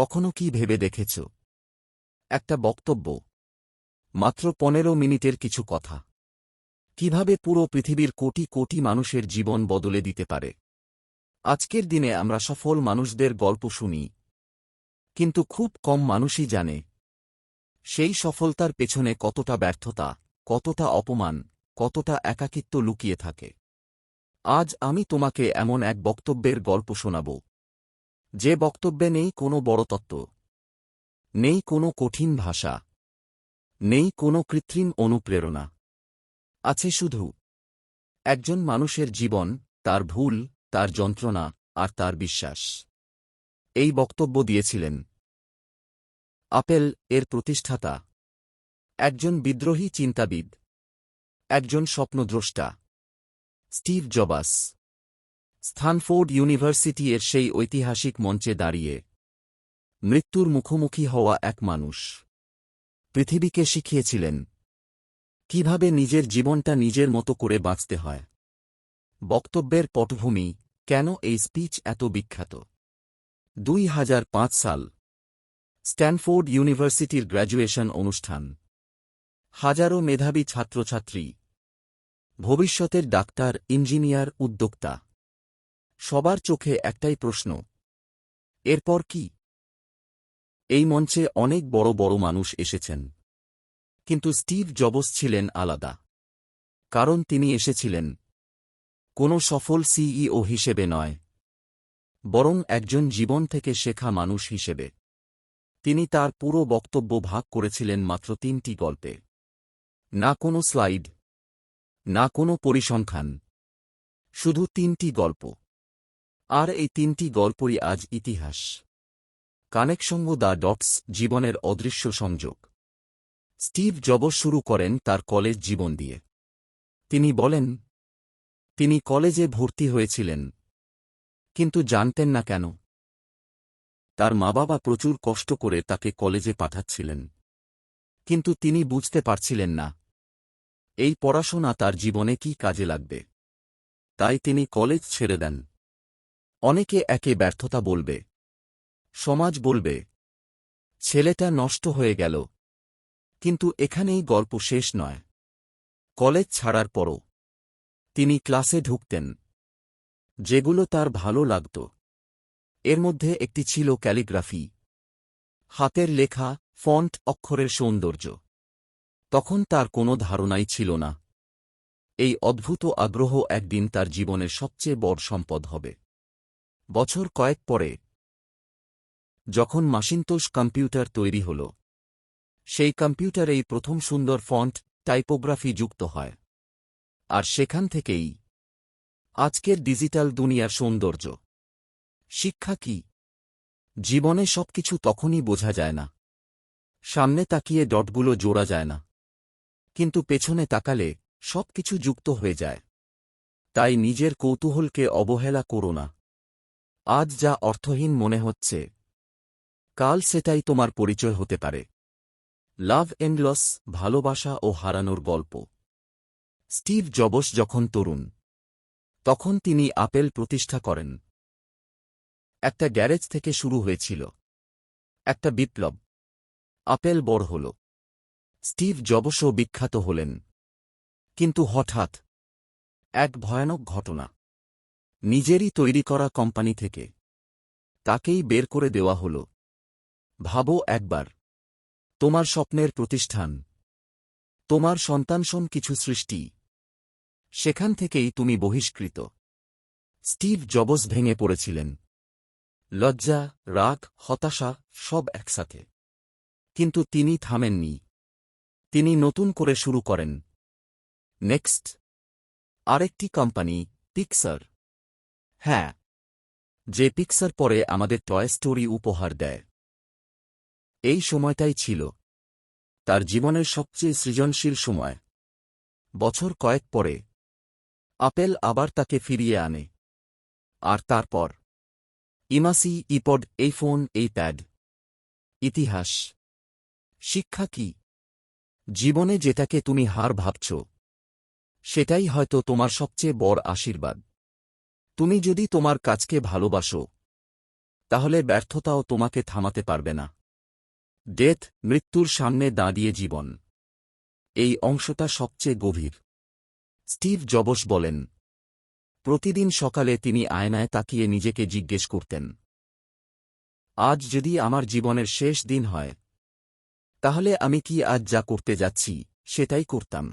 কখনো কি ভেবে দেখেছ? একটা বক্তব্য। মাত্র পনেরো মিনিটের কিছু কথা। কীভাবে পুরো পৃথিবীর কোটি কোটি মানুষের জীবন বদলে দিতে পারে? আজকের দিনে আমরা সফল মানুষদের গল্প শুনি। কিন্তু খুব কম মানুষই জানে। সেই সফলতার পেছনে কতটা ব্যর্থতা, কতটা অপমান, কতটা একাকিত্ব লুকিয়ে থাকে। আজ আমি তোমাকে এমন এক বক্তব্যের গল্প শোনাব। যে বক্তব্যে নেই কোনো বড় তত্ত্ব। নেই কোনো কঠিন ভাষা। নেই কোনো কৃত্রিম অনুপ্রেরণা। আছে শুধু একজন মানুষের জীবন, তার ভুল, তার যন্ত্রণা আর তার বিশ্বাস। এই বক্তব্য দিয়েছিলেন আপেল এর প্রতিষ্ঠাতা। একজন বিদ্রোহী চিন্তাবিদ। একজন স্বপ্নদ্রষ্টা। স্টিভ জবাস। স্থানফোর্ড ইউনিভার্সিটি এর সেই ঐতিহাসিক মঞ্চে দাঁড়িয়ে। মৃত্যুর মুখোমুখি হওয়া এক মানুষ। পৃথিবীকে শিখিয়েছিলেন, কীভাবে নিজের জীবনটা নিজের মতো করে বাঁচতে হয়। বক্তব্যের পটভূমি, কেন এই স্পিচ এত বিখ্যাত? দুই হাজার পাঁচ সাল। স্ট্যানফোর্ড ইউনিভার্সিটির গ্র্যাজুয়েশন অনুষ্ঠান। হাজারো মেধাবী ছাত্রছাত্রী। ভবিষ্যতের ডাক্তার, ইঞ্জিনিয়ার, উদ্যোক্তা। সবার চোখে একটাই প্রশ্ন। এরপর কি? এই মঞ্চে অনেক বড় বড় মানুষ এসেছেন। কিন্তু স্টিভ জবস ছিলেন আলাদা। কারণ তিনি এসেছিলেন। কোনো সফল সিইও হিসেবে নয়। বরং একজন জীবন থেকে শেখা মানুষ হিসেবে। তিনি তার পুরো বক্তব্য ভাগ করেছিলেন মাত্র তিনটি গল্পে। না কোনো স্লাইড। না কোনো পরিসংখ্যান। শুধু তিনটি গল্প। আর এই তিনটি গল্পই আজ ইতিহাস। কানেকশন দ্য ডটস জীবনের অদৃশ্য সংযোগ। স্টিভ জবস শুরু করেন তার কলেজ জীবন দিয়ে। তিনি বলেন, তিনি কলেজে ভর্তি হয়েছিলেন, কিন্তু জানতেন না কেন। তার মা বাবা প্রচুর কষ্ট করে তাকে কলেজে পাঠাচ্ছিলেন, কিন্তু তিনি বুঝতে পারছিলেন না, এই পড়াশোনা তার জীবনে কি কাজে লাগবে। তাই তিনি কলেজ ছেড়ে দেন। অনেকে একে ব্যর্থতা বলবে। সমাজ বলবে, ছেলেটা নষ্ট হয়ে গেল। কিন্তু এখানেই গল্প শেষ নয়। কলেজ ছাড়ার পরও। তিনি ক্লাসে ঢুকতেন। যেগুলো তার ভালো লাগত। এর মধ্যে একটি ছিল ক্যালিগ্রাফি। হাতের লেখা, ফন্ট অক্ষরের সৌন্দর্য। তখন তার কোনো ধারণাই ছিল না। এই অদ্ভুত আগ্রহ একদিন তার জীবনের সবচেয়ে বড় সম্পদ হবে। বছর কয়েক পরে। যখন মাসিন্তোষ কম্পিউটার তৈরি হল, সেই কম্পিউটারেই প্রথম সুন্দর ফন্ট টাইপোগ্রাফি যুক্ত হয়। আর সেখান থেকেই আজকের ডিজিটাল দুনিয়ার সৌন্দর্য। শিক্ষা কি? জীবনে সবকিছু তখনই বোঝা যায় না। সামনে তাকিয়ে ডটগুলো জোড়া যায় না। কিন্তু পেছনে তাকালে সবকিছু যুক্ত হয়ে যায়। তাই নিজের কৌতূহলকে অবহেলা করো না। আজ যা অর্থহীন মনে হচ্ছে। কাল সেটাই তোমার পরিচয় হতে পারে। লাভ এন্ডলস ভালোবাসা ও হারানোর গল্প। স্টিভ জবস যখন তরুণ, তখন তিনি আপেল প্রতিষ্ঠা করেন। একটা গ্যারেজ থেকে শুরু হয়েছিল। একটা বিপ্লব। আপেল বড় হল। স্টিভ জবসও বিখ্যাত হলেন। কিন্তু হঠাৎ, এক ভয়ানক ঘটনা। নিজেরই তৈরি করা কোম্পানি থেকে। তাকেই বের করে দেওয়া হল। ভাবো একবার। তোমার স্বপ্নের প্রতিষ্ঠান। তোমার সন্তানসম কিছু সৃষ্টি। সেখান থেকেই তুমি বহিষ্কৃত। স্টিভ জবস ভেঙে পড়েছিলেন। লজ্জা, রাগ, হতাশা সব একসাথে। কিন্তু তিনি থামেননি। তিনি নতুন করে শুরু করেন। নেক্সট। আরেকটি কোম্পানি, পিক্সার। হ্যাঁ। যে পিক্সার পরে আমাদের টয় স্টোরি উপহার দেয়। এই সময়টাই ছিল। তার জীবনের সবচেয়ে সৃজনশীল সময়। বছর কয়েক পরে। আপেল আবার তাকে ফিরিয়ে আনে। আর তারপর। ইমাসি, ইপড এই ফোন এই প্যাড ইতিহাস। শিক্ষা কি? জীবনে যেটাকে তুমি হার ভাবছ। সেটাই হয়তো তোমার সবচেয়ে বড় আশীর্বাদ। তুমি যদি তোমার কাজকে ভালোবাসো, তাহলে ব্যর্থতাও তোমাকে থামাতে পারবে না। ডেথ মৃত্যুর সামনে দাঁড়িয়ে জীবন। এই অংশটা সবচেয়ে গভীর। স্টিভ জবস বলেন, প্রতিদিন সকালে তিনি আয়নায় তাকিয়ে নিজেকে জিজ্ঞেস করতেন, আজ যদি আমার জীবনের শেষ দিন হয়, তাহলে আমি কি আজ যা করতে যাচ্ছি সেটাই করতাম?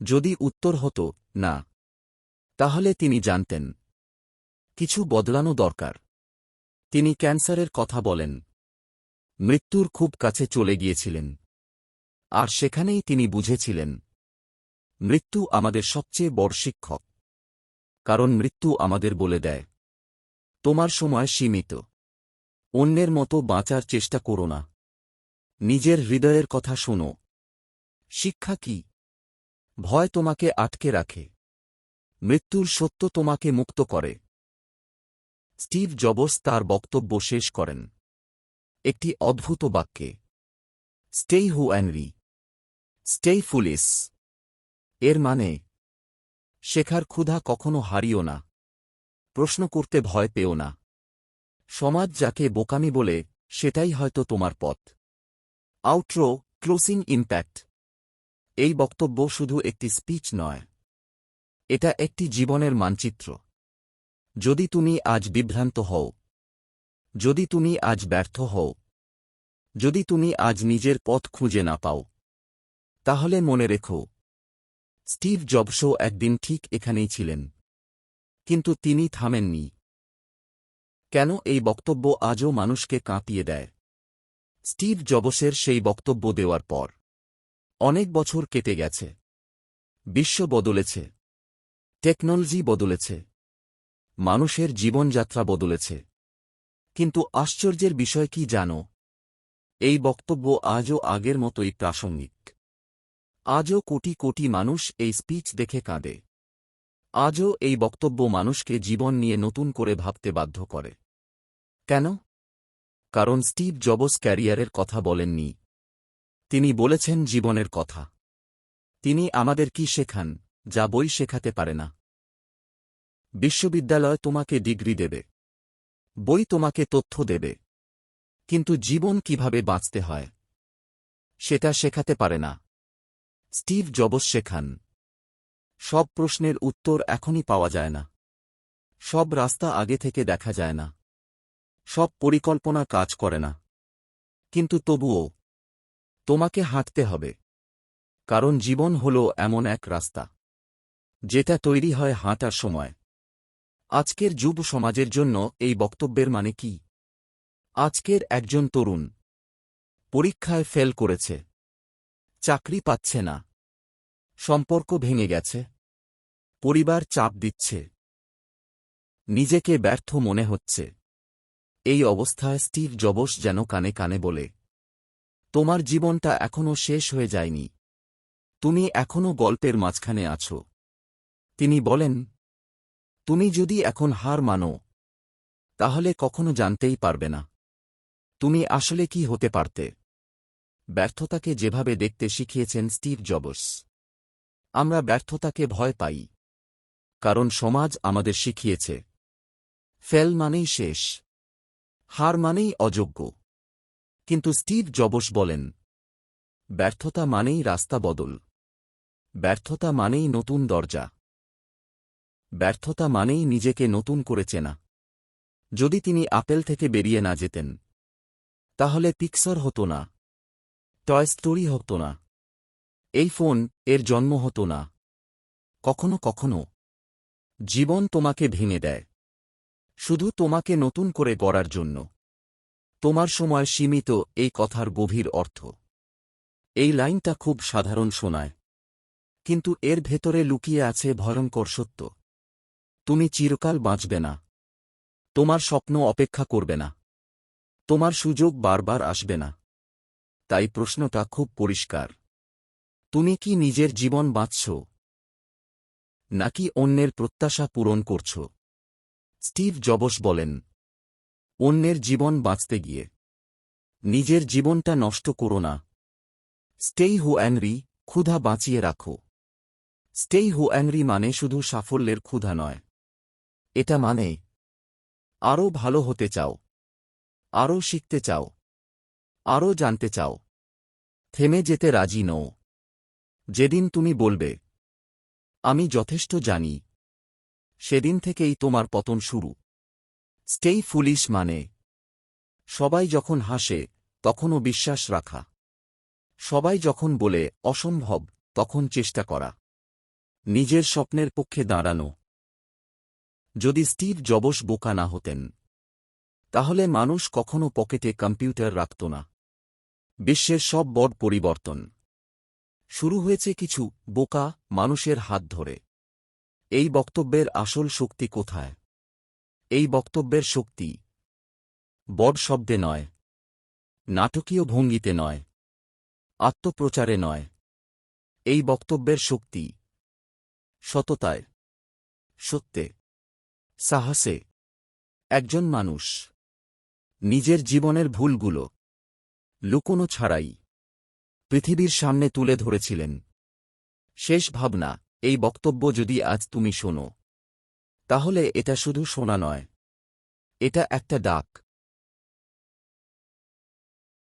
যদি উত্তর হতো, না। তাহলে তিনি জানতেন। কিছু বদলানো দরকার। তিনি ক্যান্সারের কথা বলেন। মৃত্যুর খুব কাছে চলে গিয়েছিলেন। আর সেখানেই তিনি বুঝেছিলেন, মৃত্যু আমাদের সবচেয়ে বড় শিক্ষক। কারণ মৃত্যু আমাদের বলে দেয়, তোমার সময় সীমিত। অন্যের মতো বাঁচার চেষ্টা করো না। নিজের হৃদয়ের কথা শোনো। শিক্ষা কি? ভয় তোমাকে আটকে রাখে। মৃত্যুর সত্য তোমাকে মুক্ত করে। স্টিভ জবস তার বক্তব্য শেষ করেন। একটি অদ্ভুত বাক্যে, স্টেই হু অ্যানরি স্টেই ফুলিস। এর মানে শেখার ক্ষুধা কখনো হারিও না, প্রশ্ন করতে ভয় পেও না। সমাজ যাকে বোকামি বলে, সেটাই হয়তো তোমার পথ। Outro, closing impact. এই বক্তব্য শুধু একটি স্পিচ নয়। এটা একটি জীবনের মানচিত্র। যদি তুমি আজ বিভ্রান্ত হও, যদি তুমি আজ ব্যর্থ হও, যদি তুমি আজ নিজের পথ খুঁজে না পাও, তাহলে মনে রেখো, স্টিভ জবসও একদিন ঠিক এখানেই ছিলেন, কিন্তু তিনি থামেননি। কেন এই বক্তব্য আজও মানুষকে কাঁপিয়ে দেয়? স্টিভ জবসের সেই বক্তব্য দেওয়ার পর অনেক বছর কেটে গেছে, বিশ্ব বদলেছে। টেকনোলজি বদলেছে। মানুষের জীবনযাত্রা বদলেছে। কিন্তু আশ্চর্যের বিষয় কি জানো? এই বক্তব্য আজও আগের মতোই প্রাসঙ্গিক। আজও কোটি কোটি মানুষ এই স্পিচ দেখে কাঁদে। আজও এই বক্তব্য মানুষকে জীবন নিয়ে নতুন করে ভাবতে বাধ্য করে। কেন? কারণ স্টিভ জবস ক্যারিয়ারের কথা বলেননি। তিনি বলেছেন জীবনের কথা। তিনি আমাদের কি শেখান? যা বই শেখাতে পারে না। বিশ্ববিদ্যালয় তোমাকে ডিগ্রি দেবে। বই তোমাকে তথ্য দেবে। কিন্তু জীবন কীভাবে বাঁচতে হয়, সেটা শেখাতে পারে না। স্টিভ জবস শেখান, সব প্রশ্নের উত্তর এখনই পাওয়া যায় না। সব রাস্তা আগে থেকে দেখা যায় না। সব পরিকল্পনা কাজ করে না। কিন্তু তবুও, তোমাকে হাঁটতে হবে। কারণ জীবন হল এমন এক রাস্তা। যেটা তৈরি হয় হাঁটার সময়। আজকের যুব সমাজের জন্য এই বক্তব্যের মানে কি? আজকের একজন তরুণ পরীক্ষায় ফেল করেছে। চাকরি পাচ্ছে না। সম্পর্ক ভেঙে গেছে। পরিবার চাপ দিচ্ছে। নিজেকে ব্যর্থ মনে হচ্ছে। এই অবস্থায় স্টিভ জবস যেন কানে কানে বলে, তোমার জীবনটা এখনও শেষ হয়ে যায়নি। তুমি এখনও গল্পের মাঝখানে আছো। তিনি বলেন, তুমি যদি এখন হার মানো, তাহলে কখনো জানতেই পারবে না। তুমি আসলে কি হতে পারতে? ব্যর্থতাকে যেভাবে দেখতে শিখিয়েছেন স্টিভ জবস, আমরা ব্যর্থতাকে ভয় পাই, কারণ সমাজ আমাদের শিখিয়েছে, ফেল মানেই শেষ, হার মানেই অযোগ্য। কিন্তু স্টিভ জবস বলেন, ব্যর্থতা মানেই রাস্তা বদল, ব্যর্থতা মানেই নতুন দরজা। ব্যর্থতা মানেই নিজেকে নতুন করে চেনা। যদি তিনি আপেল থেকে বেরিয়ে না যেতেন, তাহলে পিক্সর হতো না, টয় স্টোরি হতো না, এই ফোন এর জন্ম হতো না। কখনো কখনো জীবন তোমাকে ভেঙে দেয়, শুধু তোমাকে নতুন করে গড়ার জন্য। তোমার সময় সীমিত, এই কথার গভীর অর্থ। এই লাইনটা খুব সাধারণ শোনায়, কিন্তু এর ভেতরে লুকিয়ে আছে ভয়ঙ্কর সত্য। তুমি চিরকাল বাঁচবে না। তোমার স্বপ্ন অপেক্ষা করবে না। তোমার সুযোগ বারবার আসবে না। তাই প্রশ্নটা খুব পরিষ্কার। তুমি কি নিজের জীবন বাঁচছ? নাকি অন্যের প্রত্যাশা পূরণ করছ? স্টিভ জবস বলেন, অন্যের জীবন বাঁচতে গিয়ে নিজের জীবনটা নষ্ট করো না। স্টেই হু অ্যাংরি, ক্ষুধা বাঁচিয়ে রাখো। স্টেই হু অ্যাংরি মানে শুধু সাফল্যের ক্ষুধা নয়। এটা মানে আরও ভালো হতে চাও, আরও শিখতে চাও, আরও জানতে চাও। থেমে যেতে রাজি নও। যেদিন তুমি বলবে, আমি যথেষ্ট জানি, সেদিন থেকেই তোমার পতন শুরু। স্টেই ফুলিশ মানে সবাই যখন হাসে, তখনও বিশ্বাস রাখা। সবাই যখন বলে, অসম্ভব, তখন চেষ্টা করা। নিজের স্বপ্নের পক্ষে দাঁড়ানো। যদি স্টিভ জবস বোকা না হতেন, তাহলে মানুষ কখনো পকেটে কম্পিউটার রাখত না। বিশ্বের সব বড় পরিবর্তন। শুরু হয়েছে কিছু বোকা মানুষের হাত ধরে। এই বক্তব্যের আসল শক্তি কোথায়? এই বক্তব্যের শক্তি বড শব্দে নয়, নাটকীয় ভঙ্গিতে নয়, আত্মপ্রচারে নয়। এই বক্তব্যের শক্তি সততায়, সত্যে। সাহসে। একজন মানুষ। নিজের জীবনের ভুলগুলো। লুকোনো ছাড়াই। পৃথিবীর সামনে তুলে ধরেছিলেন। শেষ ভাবনা, এই বক্তব্য যদি আজ তুমি শোনো। তাহলে এটা শুধু শোনা নয়। এটা একটা ডাক।